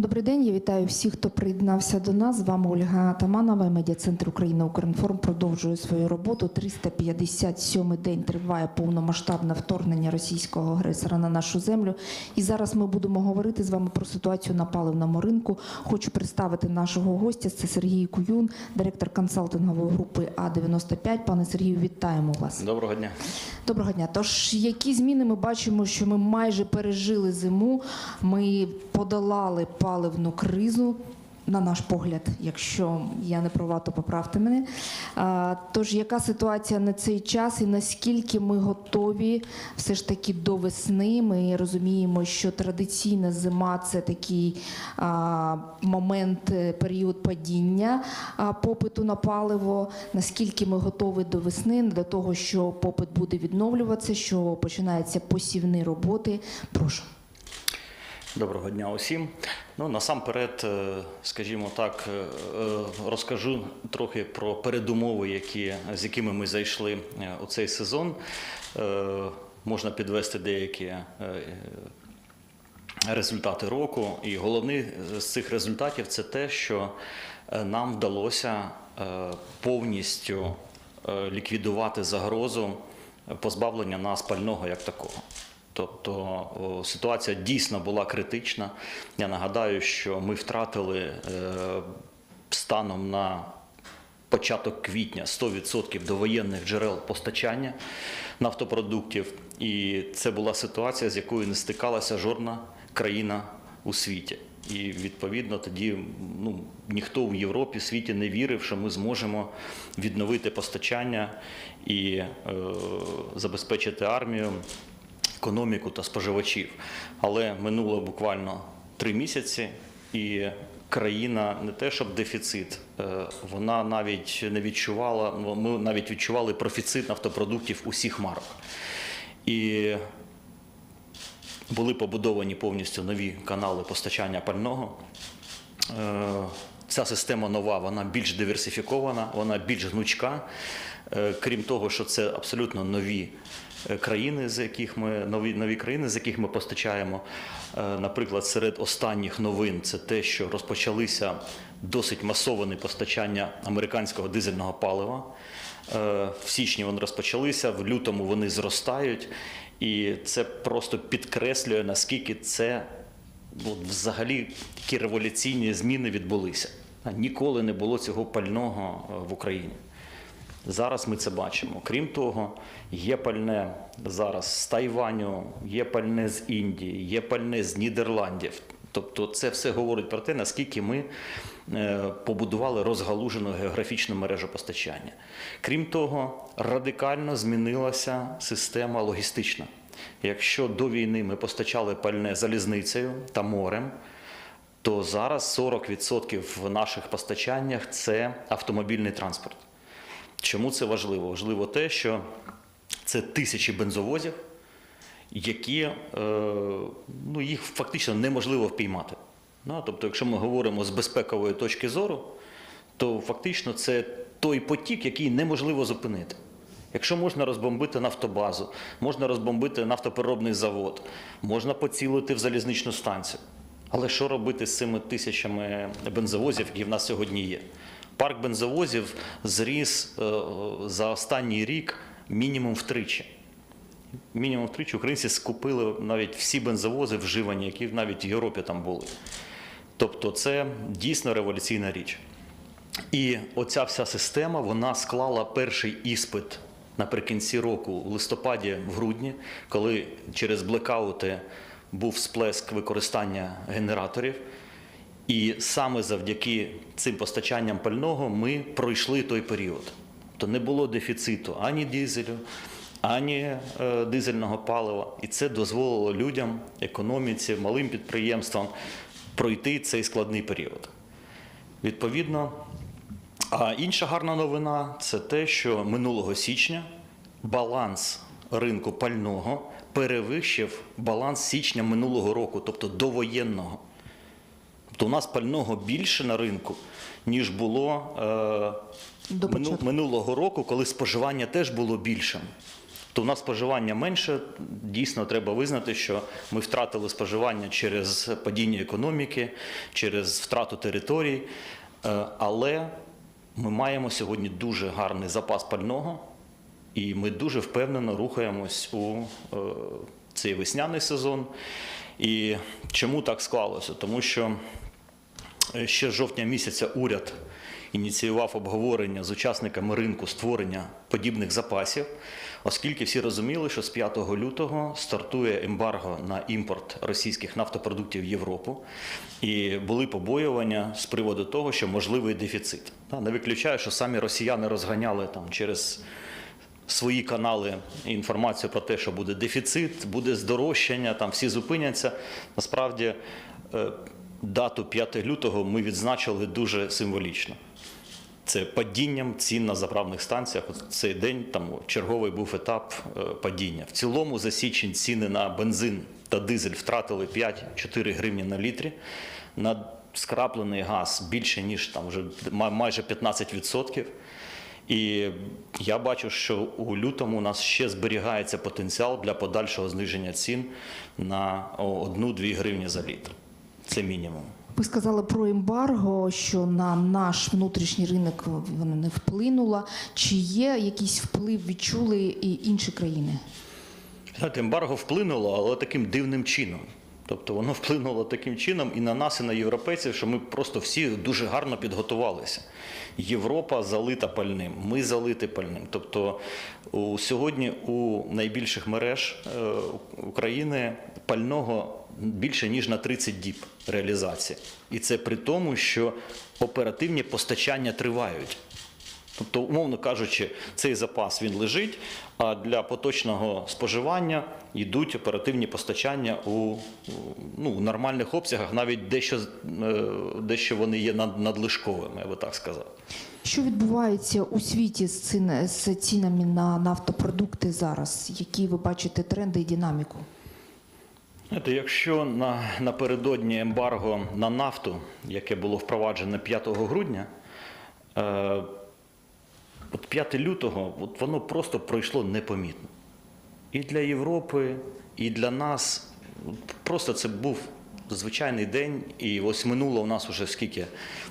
Добрий день, я вітаю всіх, хто приєднався до нас. З вами Ольга Атаманова, медіа-центр Україна Укрінформ продовжує свою роботу. 357 день триває повномасштабне вторгнення російського агресора на нашу землю. І зараз ми будемо говорити з вами про ситуацію на паливному ринку. Хочу представити нашого гостя. Це Сергій Куюн, директор консалтингової групи А95. Пане Сергію, вітаємо вас. Доброго дня. Доброго дня. Тож, які зміни ми бачимо, що ми майже пережили зиму, ми подолали паливну кризу. На наш погляд, якщо я не права, то поправте мене. Тож, яка ситуація на цей час, і наскільки ми готові все ж таки до весни? Ми розуміємо, що традиційна зима це такий момент, е, період падіння попиту на паливо. Наскільки ми готові до весни, до того, що попит буде відновлюватися, що починаються посівні роботи? Прошу. Доброго дня усім. Ну насамперед, е, скажімо так, е, е, розкажу трохи про передумови, які, з якими ми зайшли у цей сезон. Можна підвести деякі результати року. І головний з цих результатів це те, що нам вдалося повністю ліквідувати загрозу позбавлення нас пального як такого. Тобто ситуація дійсно була критична. Я нагадаю, що ми втратили е, станом на початок квітня 100% довоєнних джерел постачання нафтопродуктів. І це була ситуація, з якою не стикалася жодна країна у світі. І відповідно тоді ну, ніхто в Європі, в світі не вірив, що ми зможемо відновити постачання і е, забезпечити армію економіку та споживачів. Але минуло буквально три місяці, і країна не те, щоб дефіцит, е, вона навіть не відчувала. Ми навіть відчували профіцит нафтопродуктів усіх марок. І були побудовані повністю нові канали постачання пального. Е, Ця система нова, вона більш диверсифікована, вона більш гнучка. Е, Крім того, що це абсолютно нові країни, з яких ми нові, нові країни, з яких ми постачаємо. Е, Наприклад, серед останніх новин це те, що розпочалися досить масоване постачання американського дизельного палива. Е, В січні вони розпочалися, в лютому вони зростають, і це просто підкреслює, наскільки це от взагалі такі революційні зміни відбулися. Ніколи не було цього пального е, в Україні. Зараз ми це бачимо. Крім того, є пальне зараз з Тайваню, є пальне з Індії, є пальне з Нідерландів. Тобто, це все говорить про те, наскільки ми е, побудували розгалужену географічну мережу постачання. Крім того, радикально змінилася система логістична. Якщо до війни ми постачали пальне залізницею та морем, то зараз 40% в наших постачаннях це автомобільний транспорт. Чому це важливо? Важливо те, що це тисячі бензовозів, які е, ну, їх фактично неможливо впіймати. Ну, тобто, якщо ми говоримо з безпекової точки зору, то фактично це той потік, який неможливо зупинити. Якщо можна розбомбити нафтобазу, можна розбомбити нафтопереробний завод, можна поцілити в залізничну станцію. Але що робити з цими тисячами бензовозів, які в нас сьогодні є? Парк бензовозів зріс е, за останній рік мінімум втричі. Мінімум втричі українці скупили навіть всі бензовози вживані, які навіть в Європі там були. Тобто це дійсно революційна річ. І оця вся система вона склала перший іспит наприкінці року, в листопаді, в грудні, коли через блекаути був сплеск використання генераторів. І саме завдяки цим постачанням пального ми пройшли той період. То не було дефіциту ані дизелю, ані е, дизельного палива. І це дозволило людям, економіці, малим підприємствам пройти цей складний період. Відповідно, а інша гарна новина це те, що минулого січня баланс ринку пального перевищив баланс січня минулого року, тобто довоєнного. Тобто у нас пального більше на ринку, ніж було До е, мину- минулого року, коли споживання теж було більшим. То у нас споживання менше. Дійсно, треба визнати, що ми втратили споживання через падіння економіки, через втрату територій. Е, Але ми маємо сьогодні дуже гарний запас пального, і ми дуже впевнено рухаємось у е, цей весняний сезон. І чому так склалося? Тому що Ще з жовтня місяця уряд ініціював обговорення з учасниками ринку створення подібних запасів, оскільки всі розуміли, що з 5 лютого стартує ембарго на імпорт російських нафтопродуктів в Європу, і були побоювання з приводу того, що можливий дефіцит. Не виключаю, що самі росіяни розганяли там через свої канали інформацію про те, що буде дефіцит, буде здорожчання, там всі зупиняться. Насправді е, дату 5 лютого ми відзначили дуже символічно. Це падінням цін на заправних станціях. Цей день там черговий був етап е, падіння. В цілому за січень ціни на бензин та дизель втратили 5-4 гривні на літрі. На скраплений газ більше ніж там вже майже 15%. І я бачу, що у лютому у нас ще зберігається потенціал для подальшого зниження цін на 1-2 гривні за літр. Це мінімум. Ви сказали про ембарго, що на наш внутрішній ринок воно не вплинуло. Чи є якийсь вплив відчули і інші країни? Знаєте, ембарго вплинуло, але таким дивним чином. Тобто воно вплинуло таким чином і на нас, і на європейців, що ми просто всі дуже гарно підготувалися. Європа залита пальним, ми залиті пальним. Тобто у, сьогодні у найбільших мереж е, України пального більше ніж на 30 діб реалізації. І це при тому, що оперативні постачання тривають. Тобто, умовно кажучи, цей запас він лежить, а для поточного споживання йдуть оперативні постачання у ну, нормальних обсягах, навіть дещо, е, дещо вони є надлишковими, я би так сказав. Що відбувається у світі з, з цінами на нафтопродукти зараз? Які ви бачите тренди і динаміку? Якщо на, напередодні ембарго на нафту, яке було впроваджено 5 грудня, е, от 5 лютого от воно просто пройшло непомітно. І для Європи, і для нас. Просто це був звичайний день, і ось минуло у нас уже скільки?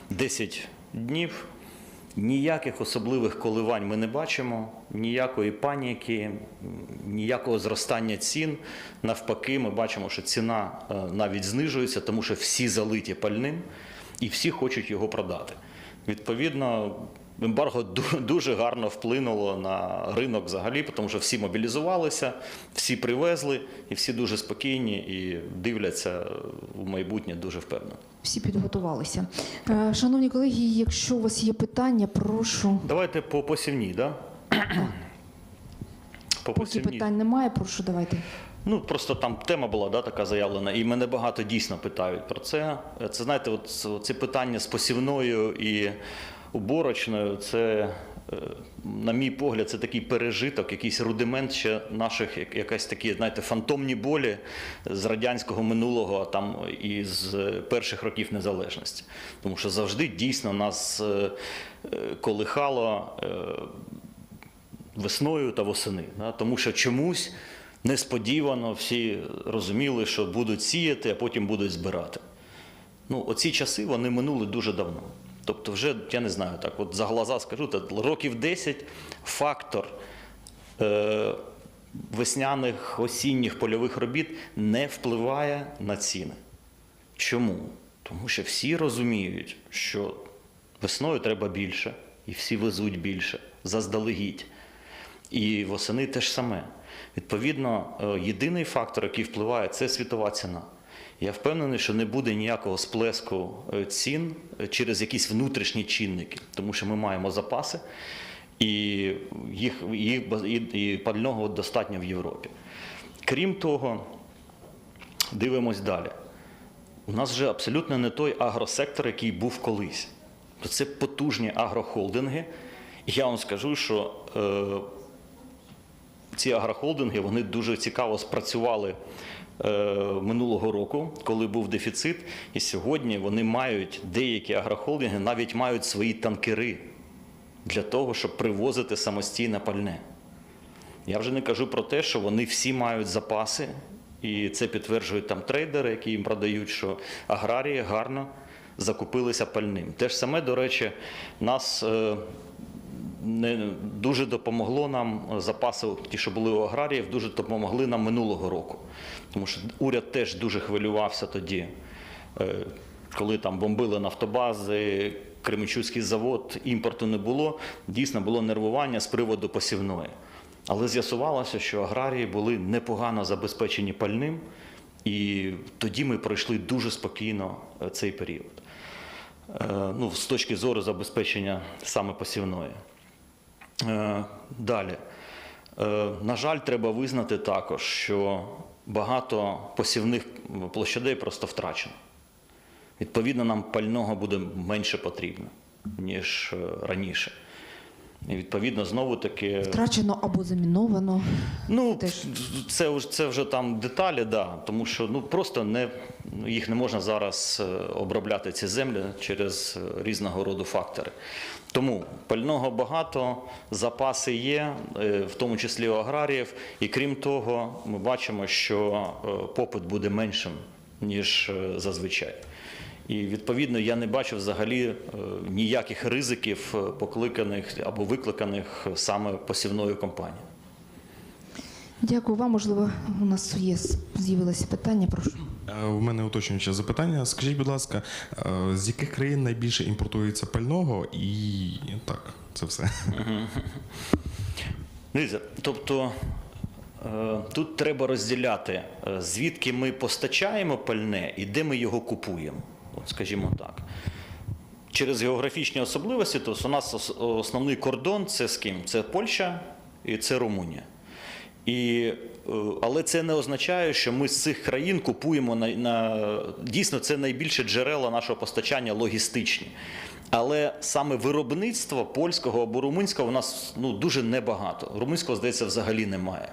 10 днів. Ніяких особливих коливань ми не бачимо, ніякої паніки, ніякого зростання цін. Навпаки, ми бачимо, що ціна е, навіть знижується, тому що всі залиті пальним і всі хочуть його продати. Відповідно, ембарго дуже гарно вплинуло на ринок взагалі, тому що всі мобілізувалися, всі привезли, і всі дуже спокійні і дивляться в майбутнє дуже впевнено. Всі підготувалися. Е, Шановні колеги, якщо у вас є питання, прошу. Давайте по посівній, да? По Поки питань немає, прошу давайте. Ну просто там тема була да, така заявлена, і мене багато дійсно питають про це. Це знаєте, от ці питання з посівною і уборочною, це, е, на мій погляд, це такий пережиток, якийсь рудимент ще наших, як- якась такі, знаєте, фантомні болі з радянського минулого, там і з перших років незалежності. Тому що завжди дійсно нас е, е, колихало. е, весною та восени. Тому що чомусь несподівано всі розуміли, що будуть сіяти, а потім будуть збирати. Ну, оці часи вони минули дуже давно. Тобто, вже, я не знаю, так, от за глаза скажу, та років 10 фактор е, весняних осінніх польових робіт не впливає на ціни. Чому? Тому що всі розуміють, що весною треба більше, і всі везуть більше заздалегідь. І восени теж саме. Відповідно, е, єдиний фактор, який впливає, це світова ціна. Я впевнений, що не буде ніякого сплеску е, цін е, через якісь внутрішні чинники, тому що ми маємо запаси, і їх, їх і, і пального достатньо в Європі. Крім того, дивимось далі. У нас вже абсолютно не той агросектор, який був колись. Це потужні агрохолдинги. Я вам скажу, що е, ці агрохолдинги вони дуже цікаво спрацювали минулого року, коли був дефіцит. І сьогодні вони мають деякі агрохолдинги навіть мають свої танкери для того, щоб привозити самостійне пальне. Я вже не кажу про те, що вони всі мають запаси, і це підтверджують там трейдери, які їм продають, що аграрії гарно закупилися пальним. Те ж саме, до речі, нас е, не дуже допомогло нам е, запаси, ті, що були у аграріїв, дуже допомогли нам минулого року. Тому що уряд теж дуже хвилювався тоді, е, коли там бомбили нафтобази, Кременчуцький завод, імпорту не було. Дійсно було нервування з приводу посівної. Але з'ясувалося, що аграрії були непогано забезпечені пальним, і тоді ми пройшли дуже спокійно е, цей період. Ну, з точки зору забезпечення саме посівної. Е, Далі. Е, На жаль, треба визнати також, що багато посівних площадей просто втрачено. Відповідно, нам пального буде менше потрібно, ніж е, раніше. І відповідно, знову таки. Втрачено або заміновано. Ну, Теж. це, вже- це вже там деталі, да, тому що ну, просто не, ну, їх не можна зараз обробляти ці землі через різного роду фактори. Тому пального багато, запаси є, е, в тому числі у аграріїв. І крім того, ми бачимо, що е, попит буде меншим, ніж е, зазвичай. І відповідно я не бачу взагалі ніяких ризиків, покликаних або викликаних саме посівною компанією. Дякую вам. Можливо, у нас є з'явилося питання. Прошу. Е, У мене уточнююче запитання. Скажіть, будь ласка, е, з яких країн найбільше імпортується пального? І так, це все. Дивіться, тобто е, тут треба розділяти, е, звідки ми постачаємо пальне і де ми його купуємо. От, скажімо так. Через географічні особливості, то у нас основний кордон це з ким? Це Польща і це Румунія. І, е, але це не означає, що ми з цих країн купуємо на, на дійсно це найбільше джерела нашого постачання логістичні. Але саме виробництво польського або румунського у нас ну, дуже небагато. Румунського, здається, взагалі немає.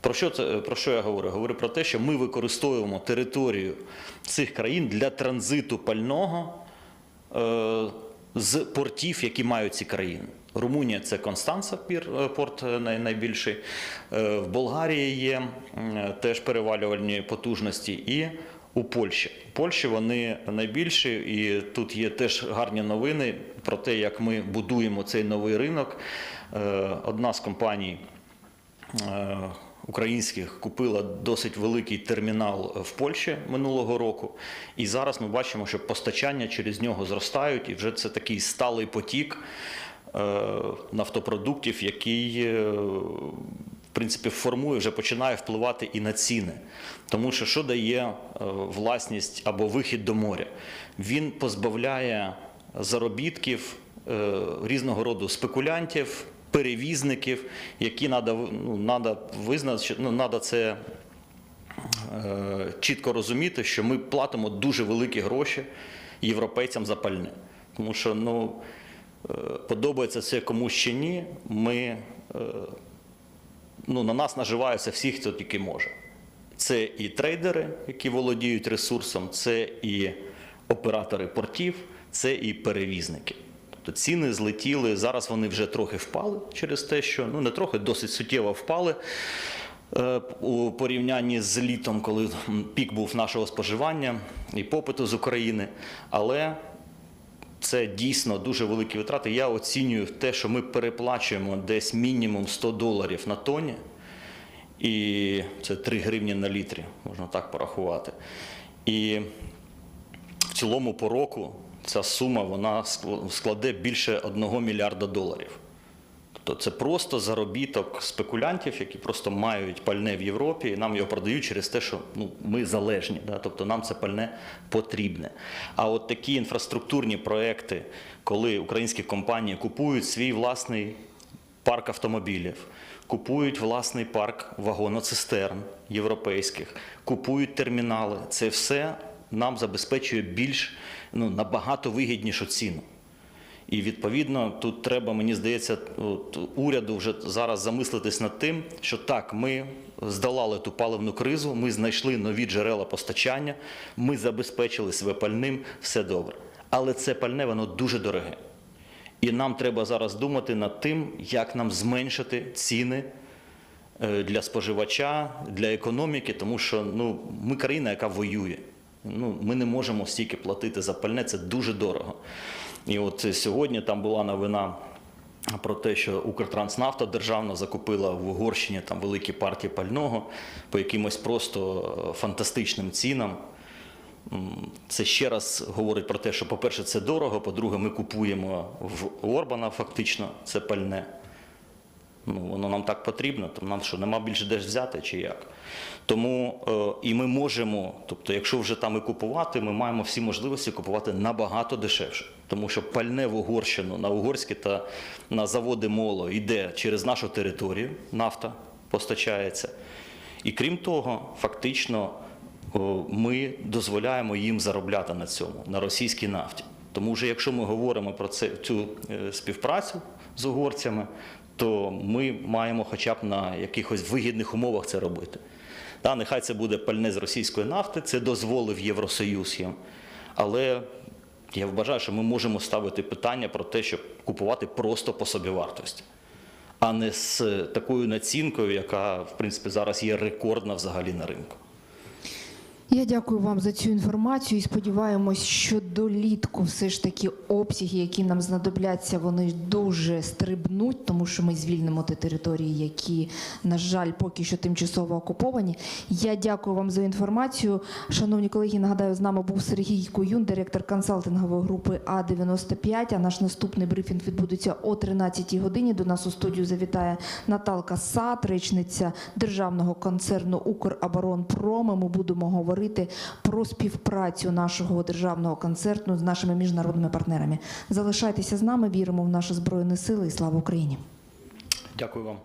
Про що, про що я говорю? Говорю про те, що ми використовуємо територію цих країн для транзиту пального е, з портів, які мають ці країни. Румунія це Констанца е, порт е, найбільший. Е, В Болгарії є теж перевалювальні потужності. І у Польщі. У Польщі вони найбільші, і тут є теж гарні новини про те, як ми будуємо цей новий ринок. Одна з компаній українських купила досить великий термінал в Польщі минулого року. І зараз ми бачимо, що постачання через нього зростають, і вже це такий сталий потік нафтопродуктів, який. е, В принципі, формує, вже починає впливати і на ціни. Тому що що дає е, власність або вихід до моря? Він позбавляє заробітків е, різного роду спекулянтів, перевізників, які треба ну, надо визнати, ну, надо це е, чітко розуміти, що ми платимо дуже великі гроші європейцям за пальне. Тому що ну, е, подобається це комусь чи ні, ми, е, ну, на нас наживаються всі, хто тільки може. Це і трейдери, які володіють ресурсом, це і оператори портів, це і перевізники. Тобто ціни злетіли, зараз вони вже трохи впали через те, що ну не трохи, досить суттєво впали е, у порівнянні з літом, коли пік був нашого споживання і попиту з України. Але це дійсно дуже великі витрати. Я оцінюю те, що ми переплачуємо десь мінімум 100 доларів на тоні. І це 3 гривні на літрі, можна так порахувати. І в цілому по року ця сума вона складе більше 1 мільярда доларів. Тобто це просто заробіток спекулянтів, які просто мають пальне в Європі, і нам його продають через те, що ну, ми залежні. Да? Тобто нам це пальне потрібне. А от такі інфраструктурні проекти, коли українські компанії купують свій власний парк автомобілів, купують власний парк вагоноцистерн європейських, купують термінали. Це все нам забезпечує більш ну, набагато вигіднішу ціну. І відповідно тут треба, мені здається, уряду вже зараз замислитись над тим, що так, ми здолали ту паливну кризу, ми знайшли нові джерела постачання, ми забезпечили себе пальним, все добре. Але це пальне воно дуже дороге. І нам треба зараз думати над тим, як нам зменшити ціни е, для споживача, для економіки, тому що ну, ми країна, яка воює. Ну, ми не можемо стільки платити за пальне, це дуже дорого. І от сьогодні там була новина про те, що Укртранснафта державно закупила в Угорщині там великі партії пального по якимось просто е, фантастичним цінам. Це ще раз говорить про те, що, по-перше, це дорого, по-друге, ми купуємо в Орбана фактично це пальне. Ну, воно нам так потрібно, то нам що, нема більше де ж взяти чи як. Тому е, і ми можемо, тобто, якщо вже там і купувати, ми маємо всі можливості купувати набагато дешевше. Тому що пальне в Угорщину на угорські та на заводи моло йде через нашу територію, нафта постачається. І крім того, фактично ми дозволяємо їм заробляти на цьому, на російській нафті. Тому вже якщо ми говоримо про це, цю е, співпрацю з угорцями, то ми маємо хоча б на якихось вигідних умовах це робити. Та, нехай це буде пальне з російської нафти, це дозволив Євросоюз їм. Але я вважаю, що ми можемо ставити питання про те, щоб купувати просто по собівартості, а не з такою націнкою, яка, в принципі, зараз є рекордна взагалі на ринку. Я дякую вам за цю інформацію і сподіваємось, що долітку все ж таки обсяги, які нам знадобляться, вони дуже стрибнуть, тому що ми звільнимо ті території, які, на жаль, поки що тимчасово окуповані. Я дякую вам за інформацію. Шановні колеги, нагадаю, з нами був Сергій Куюн, директор консалтингової групи А95. А наш наступний брифінг відбудеться о 13 годині. До нас у студію завітає Наталка Сат, речниця державного концерну Укроборонпром. І Ми будемо говорити про співпрацю нашого державного концерту з нашими міжнародними партнерами. Залишайтеся з нами, віримо в наші збройні сили і слава Україні. Дякую вам.